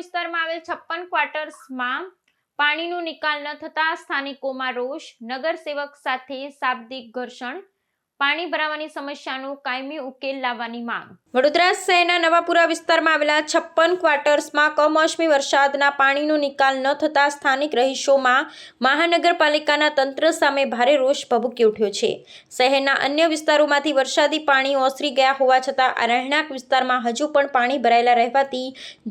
વિસ્તારમાં આવેલ છપ્પન ક્વાર્ટર્સમાં પાણીનો નિકાલ ન થતા સ્થાનિકોમાં રોષ, નગરસેવક સાથે શાબ્દિક ઘર્ષણ, પાણી ભરાવાની સમસ્યાનો કાયમી ઉકેલ લાવવાની માંગ. વડોદરા શહેરના નવાપુરા વિસ્તારમાં આવેલા છપ્પન ક્વાર્ટર્સમાં કમોસમી વરસાદના પાણીનો નિકાલ ન થતા સ્થાનિક રહીશોમાં મહાનગરપાલિકાના તંત્ર સામે ભારે રોષ ભભૂકી ઉઠ્યો છે. શહેરના અન્ય વિસ્તારોમાંથી વરસાદી પાણી ઓસરી ગયા હોવા છતાં આ રહેણાંક વિસ્તારમાં હજુ પણ પાણી ભરાયેલા રહેવાથી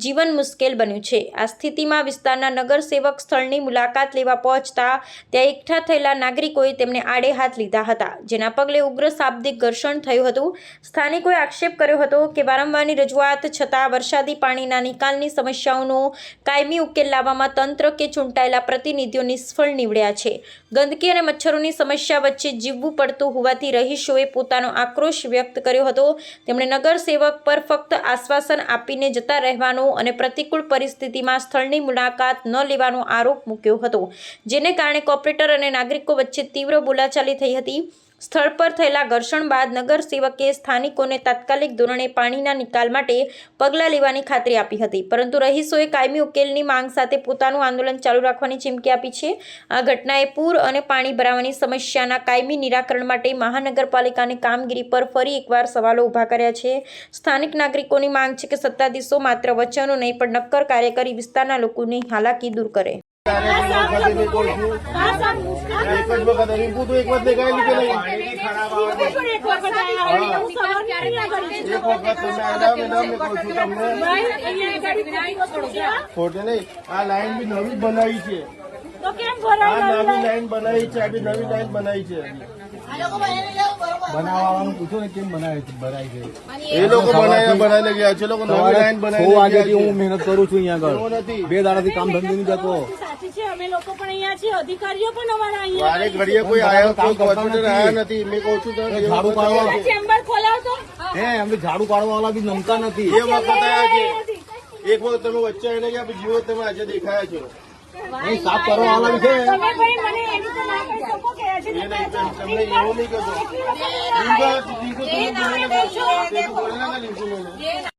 જીવન મુશ્કેલ બન્યું છે. આ સ્થિતિમાં વિસ્તારના નગરસેવક સ્થળની મુલાકાત લેવા પહોંચતા ત્યાં એકઠા થયેલા નાગરિકોએ તેમને આડે હાથ લીધા હતા, જેના પગલે ઉગ્ર શાબ્દિક ઘર્ષણ થયું હતું. સ્થાનિકોએ આક્ષેપ કર્યો હતો કે વારંવારની રજૂઆત છતાં વરસાદી પાણીના નિકાલની સમસ્યાઓનો કાયમી ઉકેલ લાવવામાં તંત્ર કે ચૂંટાયેલા પ્રતિનિધિઓ નિષ્ફળ નીવડ્યા છે. ગંદકી અને મચ્છરોની સમસ્યા વચ્ચે જીવવું પડતું હોવાથી રહીશોએ પોતાનો આક્રોશ વ્યક્ત કર્યો હતો. તેમણે નગરસેવક પર ફક્ત આશ્વાસન આપીને જતા રહેવાનો અને પ્રતિકૂળ પરિસ્થિતિમાં સ્થળની મુલાકાત ન લેવાનો આરોપ મૂક્યો હતો, જેને કારણે કોર્પોરેટર અને નાગરિકો વચ્ચે તીવ્ર બોલાચાલી થઈ હતી. સ્થળ પર થયેલા ઘર્ષણ બાદ નગરસેવકે સ્થાનિકોને તાત્કાલિક ધોરણે પાણીના નિકાલ માટે પગલાં લેવાની ખાતરી આપી હતી. પરંતુ રહીશોએ કાયમી ઉકેલની માંગ સાથે પોતાનું આંદોલન ચાલુ રાખવાની ચીમકી આપી છે. આ ઘટનાએ પૂર અને પાણી ભરાવાની સમસ્યાના કાયમી નિરાકરણ માટે મહાનગરપાલિકાની કામગીરી પર ફરી એકવાર સવાલો ઊભા કર્યા છે. સ્થાનિક નાગરિકોની માંગ છે કે સત્તાધીશો માત્ર વચનો નહીં, પણ નક્કર કાર્ય કરી વિસ્તારના લોકોની હાલાકી દૂર કરે. ખોટે નહીં આ લાઈન બી નવી બનાવી છે આ નવી લાઈન બનાવી છે આ બી નવી લાઈન બનાવી છે. બનાવવાનું પૂછો ને કેમ બનાવે છે ભરાય છે. એ લોકો બનાવ્યા બનાવીને ગયા છે લોકો નવી લાઈન છ વાગ્યાથી હું મહેનત કરું છું અહીંયા આગળ. બે દાડાથી કામ ધંધો નહીં જતો. સાચી છે અમે લોકો પણ અહીંયા છીએ અધિકારીઓ પણ અમારા અહીંયા વારે ઘડીએ કોઈ આવ્યો કોઈ કોર્પોરેટર આવ્યા નથી. મેં કહું છું ઝાડુ પાડવા. ચેમ્બર ખોલાવતો હે એમને ઝાડુ પાડવા વાળા બી નમતા નથી. એ વખત આવ્યા છે. એક વખત તમે વચ્ચે આવીને ગયા જીવો તમે આજે દેખાયા છો. સાફ કરવા વાળા છે. તમે ભાઈ